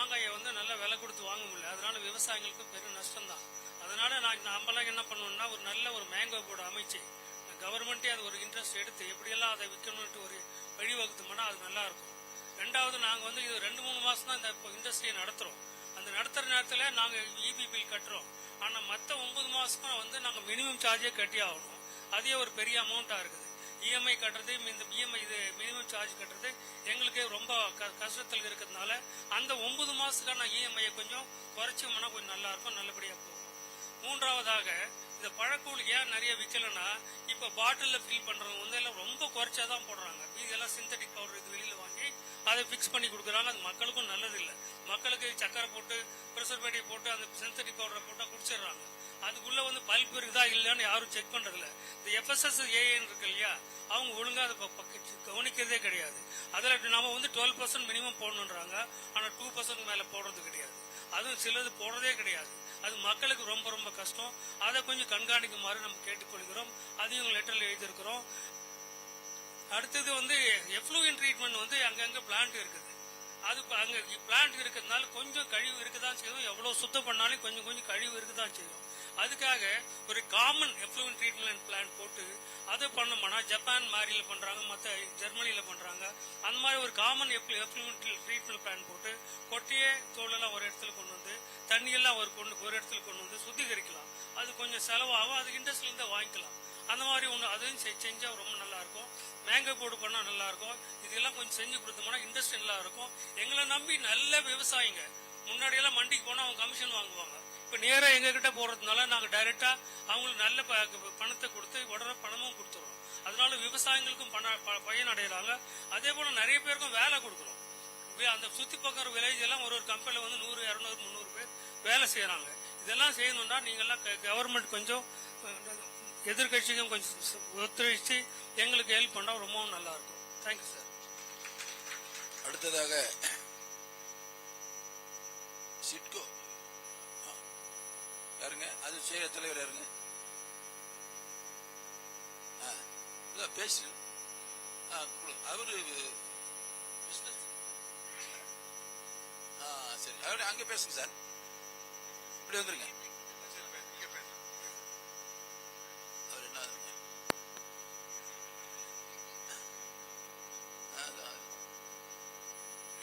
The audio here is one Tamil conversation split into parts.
மாங்காயை வந்து நல்லா விலை கொடுத்து வாங்க முடியல. அதனால விவசாயிகளுக்கு பெரும் நஷ்டம் தான் அதனால நான் நம்மளாம் என்ன பண்ணுவோம்னா ஒரு நல்ல ஒரு மேங்கோ போர்டு அமைச்சு கவர்மெண்ட்டே அது ஒரு இன்ட்ரெஸ்ட் எடுத்து எப்படியெல்லாம் அதை விற்கணும்ட்டு ஒரு வழிவகுத்தோம்னா அது நல்லா இருக்கும். ரெண்டாவது நாங்கள் வந்து இது ரெண்டு மூணு மாசம் தான் இந்த இண்டஸ்ட்ரியை நடத்துறோம். அந்த நடத்துற நேரத்தில் நாங்கள் இபி பில் கட்டுறோம். ஆனால் மற்ற ஒன்பது மாதமும் வந்து நாங்கள் மினிமம் சார்ஜே கட்டி ஆகணும். அதே ஒரு பெரிய அமௌண்ட்டாக இருக்குது. இஎம்ஐ கட்டுறது இந்த இஎம்ஐ இது மினிமம் சார்ஜ் கட்டுறது எங்களுக்கு ரொம்ப க- கஷ்டத்தில் இருக்கிறதுனால அந்த ஒன்பது மாசத்துக்கான இஎம்ஐயை கொஞ்சம் குறைச்சோம்னா கொஞ்சம் நல்லா இருக்கும் நல்லபடியாக போகும். மூன்றாவதாக இந்த பழக்கூழ் ஏன் நிறைய விற்கலன்னா இப்ப பாட்டிலில் ஃபில் பண்றவங்க வந்து எல்லாம் ரொம்ப குறைச்சா தான் போடுறாங்க. மீதி எல்லாம் சிந்தட்டிக் பவுடர் இது வெளியில வாங்கி அதை ஃபிக்ஸ் பண்ணி கொடுக்குறாங்க அது மக்களுக்கும் நல்லது மக்களுக்கு சக்கரை போட்டு ப்ரெசர்வேட்டிவ் போட்டு அந்த சிந்தட்டிக் பவுடரை போட்டா குடிச்சிடுறாங்க. அதுக்குள்ள வந்து பல்ப் இருக்குதா இல்லையான்னு யாரும் செக் பண்றது இல்ல இந்த எஃப்எஸ்எஸ் ஏஎன் இருக்கு இல்லையா அவங்க ஒழுங்கா அதை ப- பக்க- கவனிக்கிறதே கிடையாது. அதுல நம்ம வந்து டுவெல் பர்சன்ட் மினிமம் போடணுன்றாங்க. ஆனா டூ பர்சன்ட் மேல போடுறது கிடையாது. அதுவும் சிலது போடுறதே கிடையாது. அது மக்களுக்கு ரொம்ப ரொம்ப கஷ்டம். அதை கொஞ்சம் கண்காணிக்குமாறு நம்ம கேட்டுக்கொள்கிறோம். அதையும் லெட்டர்ல எழுதியிருக்கிறோம். அடுத்தது வந்து எஃப்ளூயன் ட்ரீட்மெண்ட் வந்து அங்கங்க பிளான்ட் இருக்குது. அது இப்ப அங்க பிளான்ட் இருக்கிறதுனால கொஞ்சம் கழிவு இருக்குதான் செய்யும். எவ்வளவு சுத்தம் பண்ணாலும் கொஞ்சம் கொஞ்சம் கழிவு இருக்குதான் செய்யும். அதுக்காக ஒரு காமன் எஃப்ளூயன் ட்ரீட்மெண்ட் பிளான் போட்டு அதை பண்ணோம்னா ஜப்பான் மாதிரியில பண்றாங்க மற்ற ஜெர்மனியில் பண்றாங்க. அந்த மாதிரி ஒரு காமன் எஃப்ளூயன் ட்ரீட்மெண்ட் பிளான் போட்டு கொட்டையே தோலெல்லாம் ஒரு இடத்துல கொண்டு வந்து தண்ணியெல்லாம் ஒரு கொண்டு ஒரு இடத்துல கொண்டு வந்து சுத்திகரிக்கலாம். அது கொஞ்சம் செலவாகும் அது இண்டஸ்ட்ரியில வாங்கிக்கலாம். அந்த மாதிரி ஒன்று அதையும் செ- செஞ்சா ரொம்ப நல்லா இருக்கும் மேங்கோ போர்டு பண்ணா நல்லா இருக்கும் இதெல்லாம் கொஞ்சம் செஞ்சு கொடுத்தோம்னா இண்டஸ்ட்ரி நல்லா இருக்கும் எங்களை நம்பி நல்ல விவசாயிங்க. முன்னாடியெல்லாம் மண்டிக்கு போனா அவங்க கமிஷன் வாங்குவாங்க. இப்போ நேராக எங்க கிட்ட போறதுனால நாங்க டைரக்டா அவங்களுக்கு நல்ல ப- பணத்தை கொடுத்து உடனே பணமும் கொடுத்துறோம். அதனால விவசாயிகளுக்கும் பண பயன் அடைகிறாங்க அதே போல நிறைய பேருக்கும் வேலை கொடுக்குறோம். அந்த சுத்தி பக்கம் வில்லேஜ் எல்லாம் ஒரு ஒரு கம்பெனில வந்து நூறு இரநூறு முந்நூறு பேர் வேலை செய்யறாங்க. இதெல்லாம் செய்யணும்னா நீங்க எல்லாம் கவர்மெண்ட் கொஞ்சம் எதிர்கட்சிக்கும் கொஞ்சம் ஒத்துழைச்சு எங்களுக்கு ஹெல்ப் பண்ணா ரொம்பவும் நல்லா இருக்கும். தேங்க்யூ சார் அடுத்ததாக சிட்கோ. யாருங்க? அது செய்ய தலைவர் யாருங்க? பேசு. அவரு business. சரி. அவரு அங்க பேசுங்க சார். இப்படி வந்துருங்க. அவர் என்ன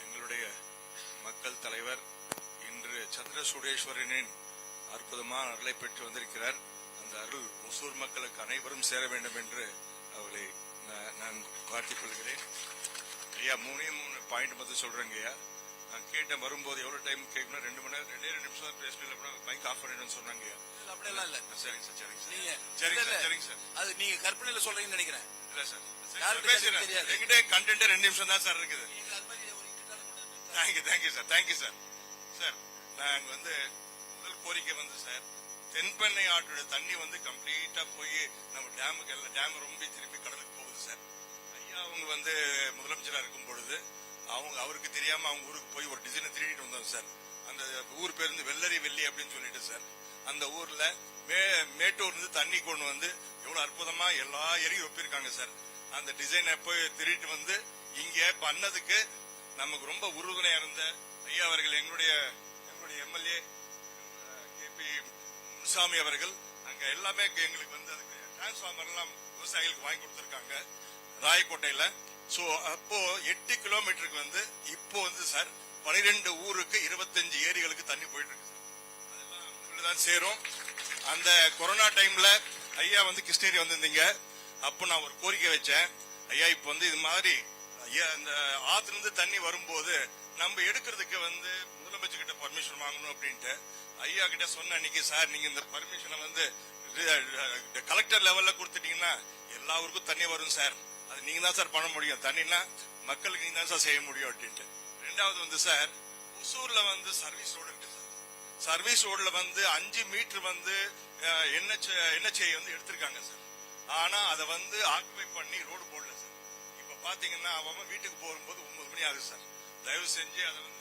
எங்களுடைய மக்கள் தலைவர் இன்று சந்திர சுடேஸ்வரனின் அற்புதமான அருளை பெற்று வந்திருக்கிறார். அந்த அருள் ஒசூர் மக்களுக்கு அனைவரும் சேர வேண்டும் என்று அவரை நான் வாழ்த்திக் கொள்கிறேன். ஐயா மூணே மூணு பாயிண்ட் மட்டும் சொல்றேங்க ஐயா. நான் கேட்டேன் வரும்போது எவ்வளவு டைம் கேட்கணும்? ரெண்டு மணி நேரம் ரெண்டே ரெண்டு நிமிஷம் தான் பேசணும் மைக் ஆஃப் பண்ணிடணும்னு சொன்னாங்க அப்படியெல்லாம் இல்ல. சரிங்க சார் சரிங்க சார். நீங்க சரிங்க சார். சரிங்க சார். அது நீங்க கற்பனையில சொல்றீங்கன்னு நினைக்கிறேன். இல்ல சார் பேசுறேன். என்கிட்ட கண்டென்ட் ரெண்டு நிமிஷம் தான் சார் இருக்குது. Thank you thank you sir thank you sir sir நாங்க வந்து கோரிக்கை வந்து சார். தென்பெண்ணை ஆற்றோட தண்ணி வந்து கம்ப்ளீட்டா போய் நம்ம டேமுக்கு எல்லாம் டேம் ரொம்ப திரும்பி கடலுக்கு போகுது சார். ஐயா அவங்க வந்து முதலமைச்சரா இருக்கும் பொழுது அவங்க அவருக்கு தெரியாம அவங்க ஊருக்கு போய் ஒரு டிசைனை திருடிட்டு வந்தாங்க சார். அந்த ஊர் பேர் வந்து வெள்ளரி வெள்ளி அப்படின்னு சொல்லிட்டு சார். அந்த ஊர்ல மே மேட்டூர் இருந்து தண்ணி கொண்டு வந்து எவ்வளவு அற்புதமா எல்லா ஏரியும் ஒப்பிருக்காங்க சார். அந்த டிசைனை போய் திருடிட்டு வந்து இங்க பண்ணதுக்கு நமக்கு ரொம்ப உறுதுணையா இருந்த ஐயா அவர்கள் எங்களுடைய எங்களுடைய எம்எல்ஏ பி முசாமி அவர்கள் அங்க எல்லாமே எங்களுக்கு வந்து அதுக்கு டிரான்ஸ்பார்மர் எல்லாம் விவசாயிகளுக்கு வாங்கி கொடுத்துருக்காங்க ராயக்கோட்டையில. சோ அப்போ எட்டு கிலோமீட்டருக்கு வந்து இப்போ வந்து சார் பனிரெண்டு ஊருக்கு இருபத்தஞ்சு ஏரிகளுக்கு தண்ணி போயிட்டு இருக்கு சார் அதெல்லாம் சேரும். அந்த கொரோனா டைம்ல ஐயா வந்து கிருஷ்ணகிரி வந்திருந்தீங்க. அப்போ நான் ஒரு கோரிக்கை வச்சேன். ஐயா இப்போ வந்து இது மாதிரி ஐயா இந்த ஆத்துல இருந்து தண்ணி வரும்போது நம்ம எடுக்கிறதுக்கு வந்து முதலமைச்சர் கிட்ட பர்மிஷன் வாங்கணும் அப்படின்ட்டு. ஐயா கிட்ட சொன்ன அன்னைக்கு சார் நீங்க இந்த பர்மிஷனை வந்து கலெக்டர் லெவல்ல கொடுத்துட்டீங்கன்னா எல்லா ஊருக்கும் தண்ணி வரும் சார். அது நீங்க தான் சார் பண்ண முடியும். தண்ணினா மக்களுக்கு நீங்க தான் சார் செய்ய முடியும் அப்படின்ட்டு. ரெண்டாவது வந்து சார் ஒசூர்ல வந்து சர்வீஸ் ரோடு இருக்கு சார். சர்வீஸ் ரோடுல வந்து அஞ்சு மீட்டர் வந்து என்ஹெச்ஐ வந்து எடுத்திருக்காங்க சார். ஆனா அதை வந்து ஆக்குபை பண்ணி ரோடு போடல சார். இப்ப பாத்தீங்கன்னா அவன் வீட்டுக்கு போகும்போது ஒன்பது மணி ஆகுது சார். தயவு செஞ்சு அதை வந்து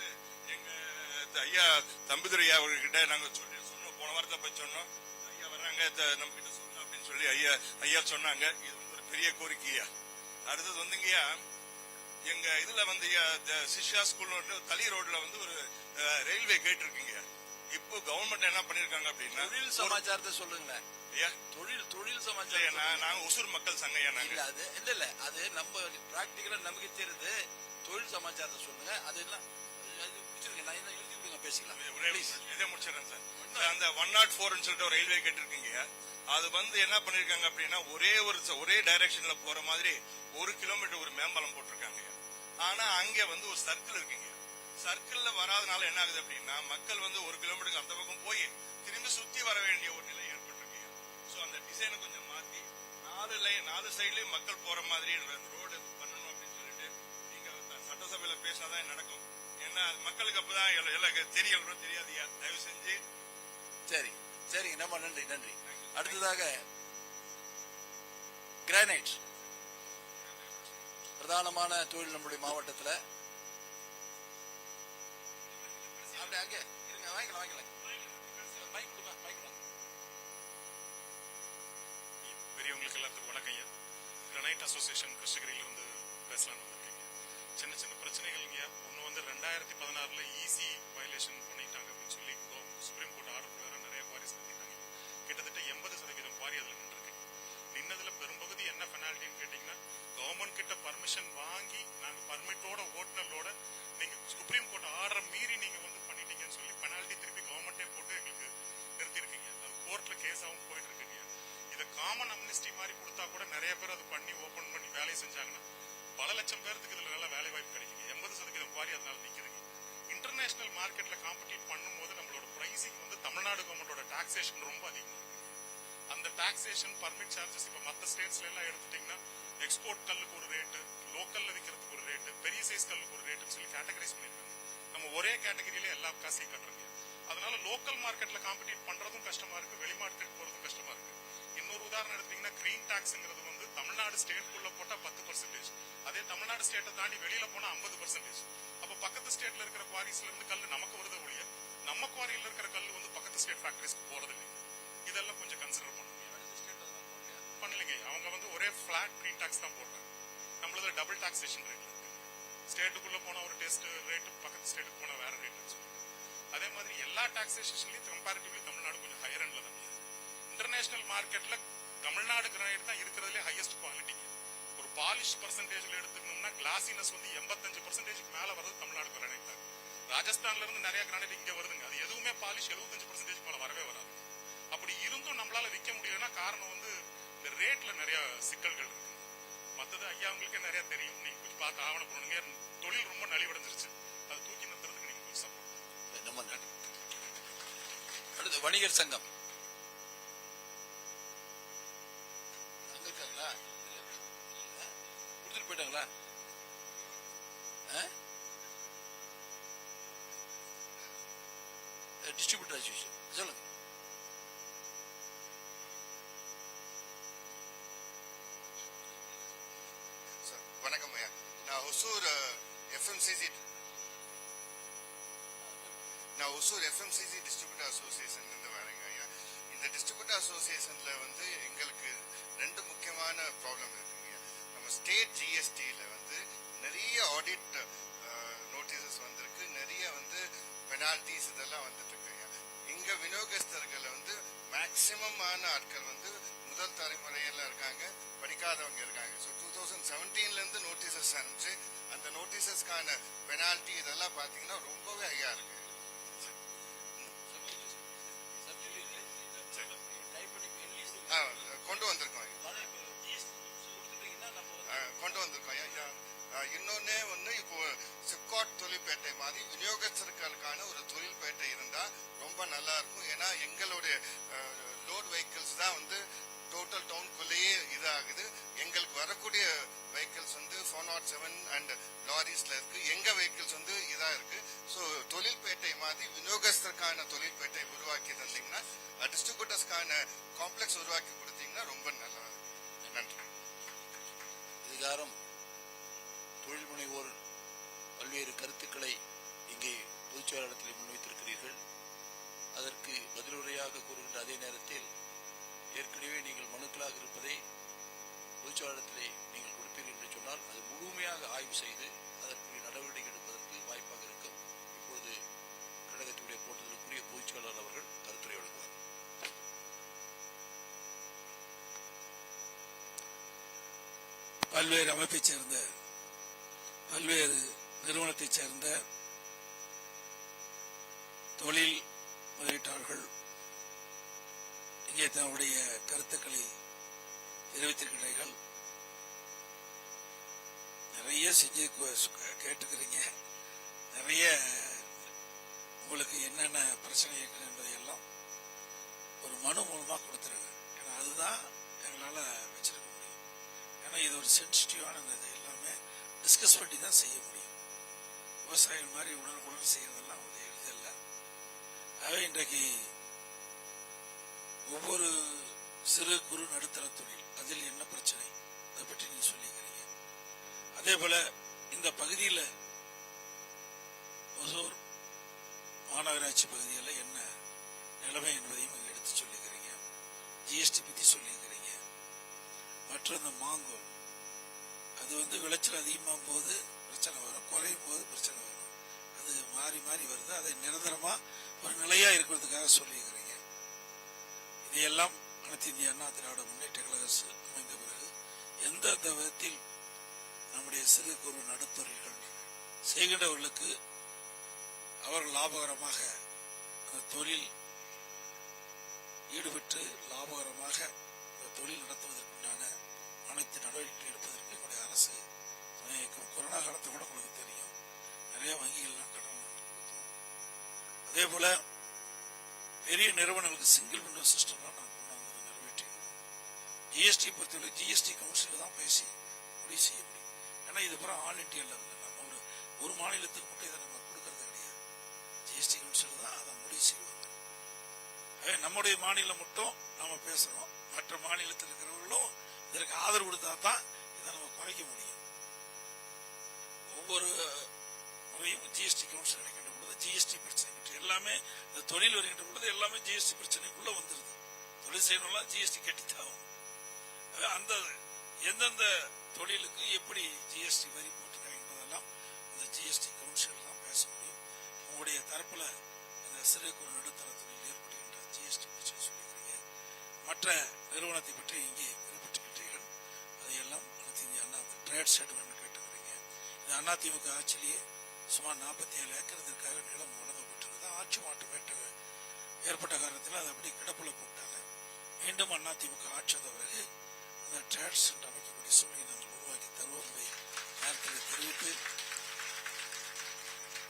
ஐயா தம்பிதுரை அவர்கிட்ட நாங்க சொல்லி சொன்னோம். போன வாரத்தை போய் சொன்னோம். ஐயா வர்றாங்க நம்ம கிட்ட சொல்லணும் அப்படின்னு சொல்லி ஐயா ஐயா சொன்னாங்க. இது வந்து ஒரு பெரிய கோரிக்கையா அடுத்தது வந்துங்கய்யா எங்க இதுல வந்து சிஷ்யா ஸ்கூல் தளி ரோட்ல வந்து ஒரு ரயில்வே கேட் இருக்குங்க இப்போ கவர்மெண்ட் என்ன பண்ணிருக்காங்க அப்படின்னா தொழில் சமாச்சாரத்தை சொல்லுங்களேன் ஐயா. தொழில் தொழில் சமாச்சாரம் நாங்க ஒசூர் மக்கள் சங்கம் இல்ல அது இல்ல இல்ல. அது நம்ம பிராக்டிக்கலா நமக்கு தெரியுது தொழில் சமாச்சாரத்தை சொல்லுங்க. அது எல்லாம் அது முடிச்சிருங்க. நான் பேசிக்கலாம். இதே முடிச்சிடறேன் சார். அந்த ஒன் நாட் ஃபோர்னு சொல்லிட்டு ஒரு ரயில்வே கேட் இருக்குங்க அது வந்து என்ன பண்ணிருக்காங்க அப்படின்னா ஒரே ஒரு ஒரே டைரக்ஷன்ல போற மாதிரி ஒரு கிலோமீட்டர் ஒரு மேம்பாலம் போட்டிருக்காங்க. ஆனா அங்க வந்து ஒரு சர்க்கிள் இருக்குங்க. சர்க்கிள்ல வராதனால என்ன ஆகுது அப்படின்னா மக்கள் வந்து ஒரு கிலோமீட்டருக்கு அந்த பக்கம் போய் திரும்பி சுத்தி வர வேண்டிய ஒரு நிலை ஏற்பட்டிருக்கு. சோ அந்த டிசைனை கொஞ்சம் மாத்தி நாலு லைன் நாலு சைட்லயும் மக்கள் போற மாதிரி ரோடு பண்ணணும் அப்படின்னு சொல்லிட்டு நீங்க சட்டசபையில பேசினாதான் நடக்கும். ஏன்னா மக்களுக்கு அப்பதான் எல்லாம் தெரியல தெரியாதியா தயவு செஞ்சு. சரி. சரி. நம்ம நன்றி. நன்றி. அடுத்ததாக கிரானைட் பிரதானமான தொழில் நம்முடைய மாவட்டத்துல. அப்படியே அங்கே. இருங்க. வாங்கிக்கலாம் வாங்கிக்கலாம். மைக் கொடுங்க மைக் கொடுங்க. பெரியவங்களுக்கு எல்லாத்துக்கும் வணக்கம் ஐயா. கிரனைட் அசோசியேஷன் கிருஷ்ணகிரியிலிருந்து பேசலாம்னு வந்திருக்கீங்க சின்ன சின்ன பிரச்சனைகள்ங்க ஒன்று வந்து ரெண்டாயிரத்தி பதினாறுல ஈசி வயலேஷன் பண்ணிட்டாங்க அப்படின்னு சொல்லி சுப்ரீம் கோர்ட் ஆர்டர் பிரகாரம் நிறைய குவாரிஸ் நடத்திட்டாங்க கிட்டத்தட்ட எண்பது சதவீதம் குவாரி அதில் நின்றுருக்கு. நின்னதுல பெரும்பகுதி என்ன பெனால்ட்டின்னு கேட்டீங்கன்னா கவர்மெண்ட் கிட்ட பர்மிஷன் வாங்கி நாங்க பர்மிட்டோட ஓட்டுநரோட நீங்க சுப்ரீம் கோர்ட் ஆர்டர் மீறி நீங்க வந்து பண்ணிட்டீங்கன்னு சொல்லி பெனால்ட்டி திருப்பி கவர்மெண்டே போட்டு எங்களுக்கு நிறுத்திருக்கீங்க அது கோர்ட்ல கேஸாவும் போயிட்டு இருக்குங்க. இதை காமன் அம்னிஸ்டி மாதிரி கொடுத்தா கூட நிறைய பேர் அது பண்ணி ஓபன் பண்ணி வேலையை செஞ்சாங்கன்னா பல லட்சம் பேருக்கு இதுல நல்ல வேலை வாய்ப்பு கிடைக்குது. எண்பது சதவீதம் குவாரி அதனால நிக்குதுங்க. இன்டர்நேஷனல் மார்க்கெட்ல காம்படிட் பண்ணும்போது நம்மளோட பிரைசிங் வந்து தமிழ்நாடு கவர்மெண்டோட டாக்ஸேஷன் ரொம்ப அதிகமா. இருக்கு அந்த டாக்ஸேஷன் பர்மிட் சார்ஜஸ் இப்ப மத்த ஸ்டேட்ஸ்ல எல்லாம் எடுத்துட்டீங்கன்னா எக்ஸ்போர்ட் கல்லுக்கு ஒரு ரேட்டு லோக்கல்ல விற்கிறதுக்கு ஒரு ரேட்டு பெரிய சைஸ் கல்லுக்கு ஒரு ரேட்டுன்னு சொல்லி கேட்டகரைஸ் பண்ணிருக்காங்க. நம்ம ஒரே கேட்டகரியில எல்லா காசையும் கட்டுறோங்க அதனால லோக்கல் மார்க்கெட்ல காம்படிட் பண்றதும் கஷ்டமா இருக்கு வெளி மார்க்கெட் போறதும் கஷ்டமா இருக்கு. இன்னொரு உதாரணம் எடுத்தீங்கன்னா கிரீன் டாக்ஸ்ங்கிறது வந்து தமிழ்நாடு ஸ்டேட்குள்ள போட்டா பத்து பர்சன்டேஜ் தமிழ்நாடு ஸ்டேட்டை தாண்டி வெளியில போனா ஐம்பது பர்சன்டேஜ் அப்ப பக்கத்து ஸ்டேட்ல இருக்கிற குவாரிஸ்ல இருந்து கல் நமக்கு வருது ஒழிய நம்ம குவாரியில இருக்கிற கல் வந்து பக்கத்து ஸ்டேட் ஃபேக்டரிஸ்க்கு போறது இல்லைங்க இதெல்லாம் கொஞ்சம் கன்சிடர் பண்ணணும். பண்ணலைங்க. அவங்க வந்து ஒரே பிளாட் கிரீன் டாக்ஸ் தான் போடுறாங்க. நம்மளது டபுள் டாக்ஸேஷன் ரேட்ல இருக்கு. ஸ்டேட்டுக்குள்ள போன ஒரு டெஸ்ட் ரேட் பக்கத்து ஸ்டேட்டுக்கு போன வேற ரேட் அதே மாதிரி எல்லா டாக்ஸேஷன்லயும் கம்பேரிட்டிவ்லி தமிழ்நாடு கொஞ்சம் ஹையர் எண்ட்ல தான் இன்டர்நேஷனல் மார்க்கெட்ல தமிழ்நாடு கிரானைட் தான் இருக்கிறதுலே ஹையஸ்ட் குவாலிட்டிங்க பாலிஷ் பர்சன்டேஜ்ல எடுத்துக்கணும்னா கிளாசினஸ் வந்து எண்பத்தஞ்சு பர்சன்டேஜ்க்கு மேல வரது தமிழ்நாடு நினைத்தாங்க ராஜஸ்தான்ல இருந்து நிறைய கிரானைட் இங்க வருதுங்க. அது எதுவுமே பாலிஷ் எழுபத்தஞ்சு பர்சன்டேஜ் மேல வரவே வராது. அப்படி இருந்தும் நம்மளால விற்க முடியலன்னா காரணம் வந்து இந்த ரேட்ல நிறைய சிக்கல்கள் இருக்கு. மத்தது ஐயா உங்களுக்கே நிறைய தெரியும். நீங்க கொஞ்சம் பார்த்து ஆவணம் பண்ணுங்க தொழில் ரொம்ப நலிவடைஞ்சிருச்சு. அதை தூக்கி நிறுத்துறதுக்கு நீங்க கொஞ்சம் சப்போர்ட் ரொம்ப அடுத்து வணிகர் சங்கம் அங்க இருக்காங்களா இல்ல. கொடுத்துட்டு போயிட்டாங்களா டிஸ்ட்ரிபியூட்டர் அசோசியேஷன் சொல்லுங்க. சார் வணக்கம் ஐயா. நான் ஒசூர் எஃப்எம்சிசி நான் ஒசூர் எஃப்எம்சிசி டிஸ்ட்ரிபியூட்டர் அசோசியேஷன்ல இருந்து வரேங்க ஐயா. இந்த டிஸ்ட்ரிபியூட்டர் அசோசியேஷன்ல வந்து எங்களுக்கு ரெண்டு முக்கியமான ப்ராப்ளம் இருக்குங்க ஐயா. நம்ம ஸ்டேட் ஜிஎஸ்டியில வந்து நிறைய ஆடிட் நோட்டீசஸ் வந்திருக்கு. நிறைய வந்து பெனால்டிஸ் இதெல்லாம் வந்து எங்க ஐயா விநியோகஸ்தர்கள் வந்து மேக்சிமமான ஆட்கள் வந்து முதல் தலைமுறையில இருக்காங்க படிக்காதவங்க இருக்காங்க. ஸோ டூ தௌசண்ட் செவன்டீன்ல இருந்து நோட்டீசஸ் அனுப்பிச்சு அந்த நோட்டீசஸ்க்கான பெனால்டி இதெல்லாம் பாத்தீங்கன்னா ரொம்பவே ஹையா இருக்கு. வரக்கூடிய வெஹிக்கிள்ஸ் வந்து ஃபோர் நாட் செவன் அண்ட் லாரிஸ்ல இருக்கு. எங்க வெஹிக்கிள்ஸ் வந்து இதா இருக்கு? ஸோ தொழில்பேட்டை மாதிரி விநியோகஸ்தருக்கான தொழில்பேட்டை உருவாக்கி தந்தீங்கன்னா டிஸ்ட்ரிபியூட்டர்ஸ்க்கான காம்ப்ளெக்ஸ் உருவாக்கி கொடுத்தீங்கன்னா ரொம்ப நல்லா இருக்கும். நன்றி. இதுகாரம் தொழில் முனைவோர் பல்வேறு கருத்துக்களை இங்கே பொதுச்செயலாளத்தில் முன்வைத்திருக்கிறீர்கள். அதற்கு பதிலுரையாக கூறுகின்ற அதே நேரத்தில் ஏற்கனவே நீங்கள் மனுக்களாக இருப்பதை பொதுச்சாளத்திலே நீங்கள் கொடுப்பீர்கள் என்று சொன்னால் அது முழுமையாக ஆய்வு செய்து அதற்குரிய நடவடிக்கை எடுப்பதற்கு வாய்ப்பாக இருக்கும். இப்பொழுது கழகத்தினுடைய கூட்டத்திற்குரிய பொதுச்செயலாளர் அவர்கள் கருத்துரை வழங்குவார். பல்வேறு அமைப்பைச் சேர்ந்த பல்வேறு நிறுவனத்தைச் சேர்ந்த தொழில் முதலீட்டாளர்கள் இங்கே தன்னுடைய கருத்துக்களை தெரிவித்திருக்கிறீர்கள் நிறைய செஞ்சு கேட்டுக்கிறீங்க. நிறைய உங்களுக்கு என்னென்ன பிரச்சனை இருக்குது என்பதையெல்லாம் ஒரு மனு மூலமாக கொடுத்துருங்க. ஏன்னா அதுதான் எங்களால் வச்சிருக்க முடியும். ஏன்னா இது ஒரு சென்சிட்டிவான இது எல்லாமே டிஸ்கஸ் பண்ணி தான் செய்ய முடியும். விவசாயிகள் மாதிரி உடனுக்குடன் செய்யறதெல்லாம் ஒரு எளிதில்லை. ஆகவே இன்றைக்கு ஒவ்வொரு சிறு குறு நடுத்தர தொழில் அதில் என்ன பிரச்சனை? அதை பற்றி நீங்க சொல்லிக்கிறீங்க. அதே போல இந்த பகுதியில் ஒசூர் மாநகராட்சி பகுதியில் என்ன நிலைமை என்பதையும் நீங்க எடுத்து சொல்லிக்கிறீங்க. ஜிஎஸ்டி பத்தி சொல்லியிருக்கிறீங்க மற்றும் இந்த மாங்கோல் அது வந்து விளைச்சல் அதிகமாகும் போது பிரச்சனை வரும். குறையும் போது பிரச்சனை வரும். அது மாறி மாறி வருது. அதை நிரந்தரமா ஒரு நிலையா இருக்கிறதுக்காக சொல்லியிருக்கிறீங்க இதையெல்லாம் அனைத்து இந்திய அண்ணா திராவிட முன்னேற்ற அரசு அமைந்த பிறகு எந்தெந்த விதத்தில் நம்முடைய சிறு குறு நடுத்தொழில்கள் செய்கின்றவர்களுக்கு அவர்கள் லாபகரமாக அந்த தொழில் ஈடுபட்டு லாபகரமாக அந்த தொழில் நடத்துவதற்குண்டான அனைத்து நடவடிக்கை எடுப்பதற்கு எங்களுடைய அரசு துணை கொரோனா காலத்தில் கூட உங்களுக்கு தெரியும். நிறைய வங்கிகள்லாம் கடன் அதே போல பெரிய நிறுவனங்களுக்கு சிங்கிள் விண்டோ சிஸ்டம் நாங்கள் கொண்டு வந்து நிறைவேற்றிக்கிறோம் ஜிஎஸ்டி பொறுத்தவரை ஜிஎஸ்டி கவுன்சில் தான் பேசி முடிவு செய்ய முடியும். ஏன்னா இது பூரா ஆல் இண்டியா லெவலில் நம்ம ஒரு ஒரு மாநிலத்துக்கு மட்டும் இதை நம்ம கொடுக்கறது கிடையாது. ஜிஎஸ்டி கவுன்சில் தான் அதை முடிவு செய்வாங்க. நம்முடைய மாநிலம் மட்டும் நாம பேசணும் மற்ற மாநிலத்தில் இருக்கிறவர்களும் இதற்கு ஆதரவு கொடுத்தா தான் இதை நம்ம குறைக்க முடியும். ஒவ்வொரு முறையும் ஜிஎஸ்டி கவுன்சில் நினைக்கின்ற பொழுது ஜிஎஸ்டி பிரச்சனை பற்றி எல்லாமே இந்த தொழில் வருகின்ற பொழுது எல்லாமே ஜிஎஸ்டி பிரச்சனைக்குள்ள வந்துருது. தொழில் செய்யணும்னா ஜிஎஸ்டி கட்டித்தான் ஆகும் அந்த எந்தெந்த தொழிலுக்கு எப்படி ஜிஎஸ்டி வரி போட்டிருக்காங்க என்பதெல்லாம் இந்த ஜிஎஸ்டி கவுன்சில் தான் பேச முடியும் உங்களுடைய தரப்புல இந்த சிறு குறு நடுத்தர தொழில் ஏற்படுகின்ற ஜிஎஸ்டி பிரச்சனை சொல்லிக்கிறீங்க. மற்ற நிறுவனத்தை பற்றி இங்கே குறிப்பிட்டுக்கிட்டீர்கள் அதையெல்லாம் அனைத்து இந்திய அண்ணா ட்ரேட் ஷெட் வேணும் கேட்டுக்கிறீங்க. இது அதிமுக ஆட்சியிலேயே சுமார் நாற்பத்தி ஏழு ஏக்கர் இதற்காக நிலம் வழங்கப்பட்டிருக்கு ஆட்சி மாற்றம் ஏற்ற ஏற்பட்ட காரணத்தில் அதை அப்படி கிடப்புல போட்டாங்க. மீண்டும் அதிமுக ஆட்சி வந்த அமைக்கக்கூடிய சூழ்நிலை நாங்கள் உருவாக்கி தருவோம் என்பதை நேரத்தில் தெரிவித்து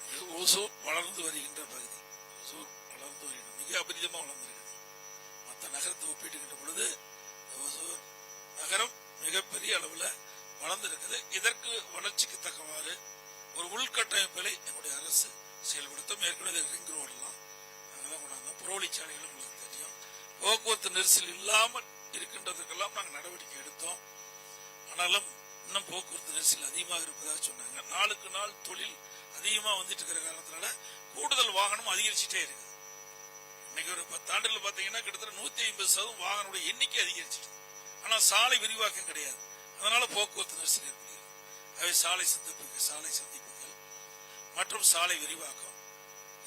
இது ஓசூர் வளர்ந்து வருகின்ற பகுதி ஓசூர் வளர்ந்து வருகின்ற மிக அபரிதமாக வளர்ந்திருக்கிறது மற்ற நகரத்தை ஒப்பிட்டுக்கின்ற பொழுது ஓசூர் நகரம் மிகப்பெரிய அளவில் வளர்ந்திருக்குது இதற்கு வளர்ச்சிக்கு தக்கவாறு ஒரு உள்கட்டமைப்புகளை எங்களுடைய அரசு செயல்படுத்தும் ஏற்கனவே ரிங் ரோடெல்லாம் அதெல்லாம் கொண்டாந்தோம் புறவழிச்சாலைகளும் உங்களுக்கு தெரியும் போக்குவரத்து நெரிசல் இல்லாமல் இருக்கின்றதுக்கெல்லாம் நாங்கள் நடவடிக்கை எடுத்தோம். ஆனாலும் இன்னும் போக்குவரத்து நெரிசல் அதிகமாக இருப்பதாக சொன்னாங்க. நாளுக்கு நாள் தொழில் அதிகமா வந்துட்டு இருக்கிற காரணத்தினால கூடுதல் வாகனம் அதிகரிச்சுட்டே இருக்குது இன்னைக்கு ஒரு பத்தாண்டுல பாத்தீங்கன்னா கிட்டத்தட்ட நூத்தி ஐம்பது சதவீதம் வாகனோட எண்ணிக்கை அதிகரிச்சிட்டு ஆனா சாலை விரிவாக்கம் கிடையாது. அதனால போக்குவரத்து நெரிசல் ஏற்படுகிறது அவை சாலை சந்திப்புகள் சாலை சந்திப்புகள் மற்றும் சாலை விரிவாக்கம்.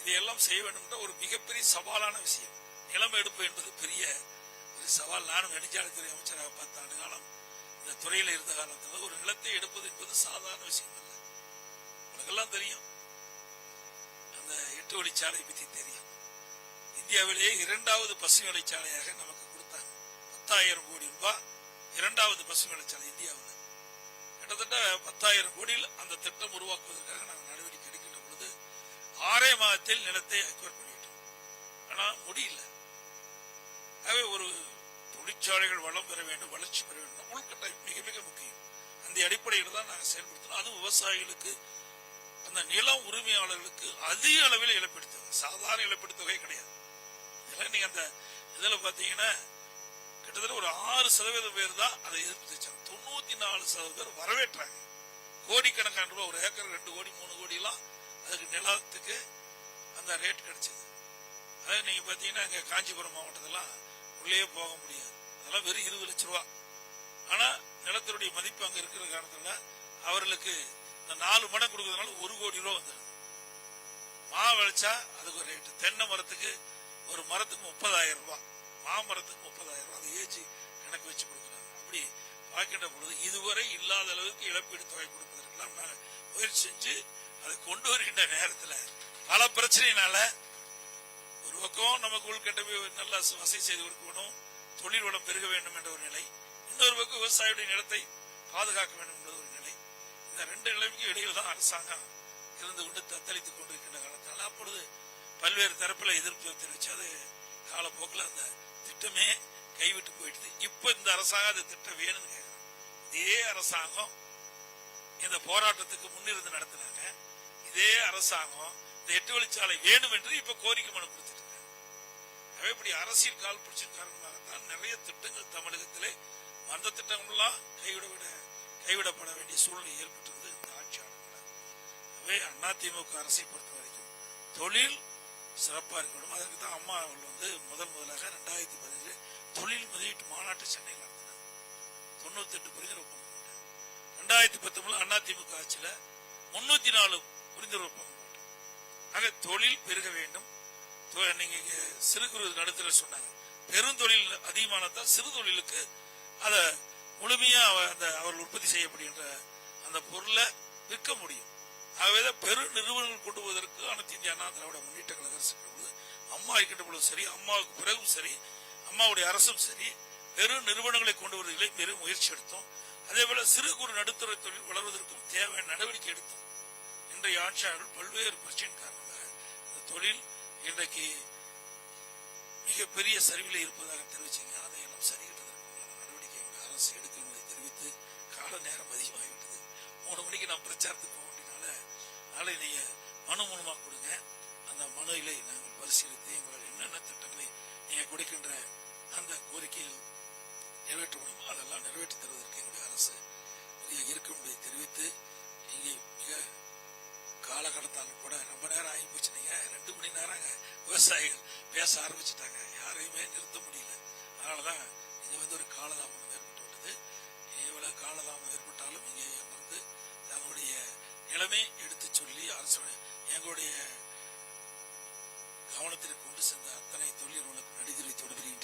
இதையெல்லாம் செய்ய வேண்டும் என்ற ஒரு மிகப்பெரிய சவாலான விஷயம். நிலம் எடுப்பு என்பது சவால் நானும் நெடுஞ்சாலைத்துறை அமைச்சராக பத்து ஆண்டு காலம் இந்த துறையில இருந்த காலத்தில் ஒரு நிலத்தை எடுப்பது என்பது சாதாரண விஷயம் அல்ல. உனக்கெல்லாம் தெரியும். அந்த எட்டு வழிச்சாலை பத்தி தெரியும். இந்தியாவிலேயே இரண்டாவது பசு வழிச்சாலையாக நமக்கு கொடுத்தாங்க. பத்தாயிரம் கோடி ரூபாய் இரண்டாவது பசு வழிச்சாலை இந்தியாவில். கிட்டத்தட்ட பத்தாயிரம் கோடியில் அந்த திட்டம் உருவாக்குவதற்காக நாங்கள் நடவடிக்கை எடுக்கின்ற பொழுது ஆறே மாதத்தில் நிலத்தை அக்வயர் பண்ணிட்டோம். ஆனா முடியல. ஆகவே ஒரு தொழிற்சாலைகள் வளம் பெற வேண்டும் வளர்ச்சி பெற வேண்டும். உள்கட்டமைப்பு மிக மிக முக்கியம். அந்த அடிப்படையில் தான் நாங்கள் செயல்படுத்தணும். அது விவசாயிகளுக்கு அந்த நிலம் உரிமையாளர்களுக்கு அதிக அளவில் இழப்பீடு தொகை சாதாரண இழப்பீடு தொகை கிடையாது. இதெல்லாம் நீங்க அந்த இதுல பாத்தீங்கன்னா கிட்டத்தட்ட ஒரு ஆறு சதவீதம் பேர் தான் அதை எதிர்ப்பு தெரிவிச்சாங்க. தொண்ணூத்தி நாலு சதவீதம் பேர் வரவேற்றாங்க. கோடிக்கணக்கான ரூபாய் ஒரு ஏக்கர் ரெண்டு கோடி மூணு கோடி எல்லாம் அதுக்கு நிலத்துக்கு அந்த ரேட் கிடைச்சது. அதாவது நீங்க பாத்தீங்கன்னா இங்க காஞ்சிபுரம் மாவட்டத்தெல்லாம் உள்ளே போக முடியாது. அதெல்லாம் வெறும் இருபது லட்ச ரூபா. ஆனா நிலத்தினுடைய மதிப்பு அங்க இருக்கிற காரணத்துல அவர்களுக்கு இந்த நாலு மடம் கொடுக்கறதுனால ஒரு கோடி ரூபா வந்துருது மா விளைச்சா அதுக்கு ஒரு ரேட்டு தென்னை மரத்துக்கு ஒரு மரத்துக்கு முப்பதாயிரம் ரூபாய் மாமரத்துக்கு முப்பதாயிரம் ரூபாய் அது ஏஜி கணக்கு வச்சு கொடுக்குறாங்க. அப்படி பார்க்கின்ற பொழுது இதுவரை இல்லாத அளவுக்கு இழப்பீடு தொகை கொடுப்பதற்கெல்லாம் நாங்கள் முயற்சி செஞ்சு அதை கொண்டு வருகின்ற நேரத்தில் பல பிரச்சனையினால ஒரு பக்கம் நமக்கு உள்கட்டமை நல்லா வசதி செய்து கொடுக்கணும். தொழில் வளம் பெருக வேண்டும் என்ற ஒரு நிலை இன்னொரு பக்கம் விவசாயியுடைய நிலத்தை பாதுகாக்க வேண்டும் என்ற ஒரு நிலை. இந்த ரெண்டு நிலைமைக்கு இடையில் தான் அரசாங்கம் இருந்து கொண்டு தத்தளித்துக் கொண்டிருக்கின்ற காலத்தால். அப்பொழுது பல்வேறு தரப்புல எதிர்ப்பு தெரிவிச்சது அது காலப்போக்கில் அந்த திட்டமே கைவிட்டு போயிடுது. இப்ப இந்த அரசாங்கம் அந்த திட்டம் வேணும்னு கேட்குறாங்க. இதே அரசாங்கம் இந்த போராட்டத்துக்கு முன்னிருந்து நடத்தினாங்க. இதே அரசாங்கம் இந்த எட்டு வழிச்சாலை வேணும் என்று இப்ப கோரிக்கை மனு கொடுத்துட்டு இருக்காங்க. இப்படி அரசியல் கால் பிடிச்ச நிறைய திட்டங்கள் தமிழகத்திலே அந்த திட்டங்கள்லாம் கைவிட விட கைவிடப்பட வேண்டிய சூழ்நிலை ஏற்பட்டிருந்தது இந்த ஆட்சியாளர்களால் எனவே அதிமுக அரசை பொறுத்த வரைக்கும் தொழில் சிறப்பா இருக்கணும். அதற்கு தான் அம்மா அவர்கள் வந்து முதல் முதலாக ரெண்டாயிரத்தி பதினேழு தொழில் முதலீட்டு மாநாட்டு சென்னையில் நடத்தினார் தொண்ணூத்தி எட்டு புரிந்துணர்வு ஒப்பந்தம் போட்டாங்க. ரெண்டாயிரத்தி பத்தொன்பது அதிமுக ஆட்சியில முன்னூத்தி நாலு புரிந்துணர்வு ஒப்பந்தம் போட்டோம் ஆக தொழில் பெருக வேண்டும். நீங்க சிறு குறு நடுத்தர சொன்னாங்க. பெருந்தொழில் அதிகமானதான் சிறு தொழிலுக்கு அதை முழுமையா அவ- அந்த அவர்கள் உற்பத்தி செய்யப்படுகின்ற அந்த பொருளை விற்க முடியும். ஆகவே பெரு நிறுவனங்கள் கொண்டு போவதற்கு அனைத்து இந்திய அண்ணா திராவிட முன்னேற்ற கழக அரசு பொழுது அம்மா இருக்கின்ற பொழுது சரி அம்மாவுக்கு பிறகும் சரி அம்மாவுடைய அரசும் சரி பெரு நிறுவனங்களை கொண்டு வருவதிலே பெரும் முயற்சி எடுத்தோம். அதே போல சிறு குறு நடுத்தர தொழில் வளர்வதற்கும் தேவையான நடவடிக்கை எடுத்தோம். இன்றைய ஆட்சியாளர்கள் பல்வேறு பிரச்சனை காரணமாக இந்த தொழில் இன்றைக்கு மிகப்பெரிய சரிவில் இருப்பதாக தெரிவிச்சீங்க. அதையெல்லாம் சரிகிட்டதற்குண்டான நடவடிக்கை எங்கள் அரசு எடுக்கும் என்பதை தெரிவித்து கால நேரம் அதிகமாகிவிட்டது. மூணு மணிக்கு நான் பிரச்சாரத்துக்கு போக வேண்டியனால நாளை நீங்க மனு மூலமா கொடுங்க. அந்த மனுவிலை நாங்கள் பரிசீலித்து எங்களால் என்னென்ன திட்டங்களை நீங்க கொடுக்கின்ற அந்த கோரிக்கையில் நிறைவேற்ற முடியுமோ அதெல்லாம் நிறைவேற்றி தருவதற்கு எங்களுடைய அரசு இருக்கும் என்பதை தெரிவித்து இங்கே மிக காலகட்டத்தாலும் கூட ரொம்ப நேரம் ஆகி போச்சு நீங்க ரெண்டு மணி நேரம் விவசாயிகள் பேச ஆரம்பிச்சிட்டாங்க. யாரையுமே நிறுத்த முடியல. அதனாலதான் இது வந்து ஒரு காலதாமதம் ஏற்பட்டு விட்டது. எவ்வளவு காலதாமதம் ஏற்பட்டாலும் இங்கே அமர்ந்து தங்களுடைய நிலைமை எடுத்து சொல்லி அரசுடைய எங்களுடைய கவனத்திற்கு கொண்டு சென்ற அத்தனை தொழில் உனக்கு நடிகரை தொடர்கிறேன்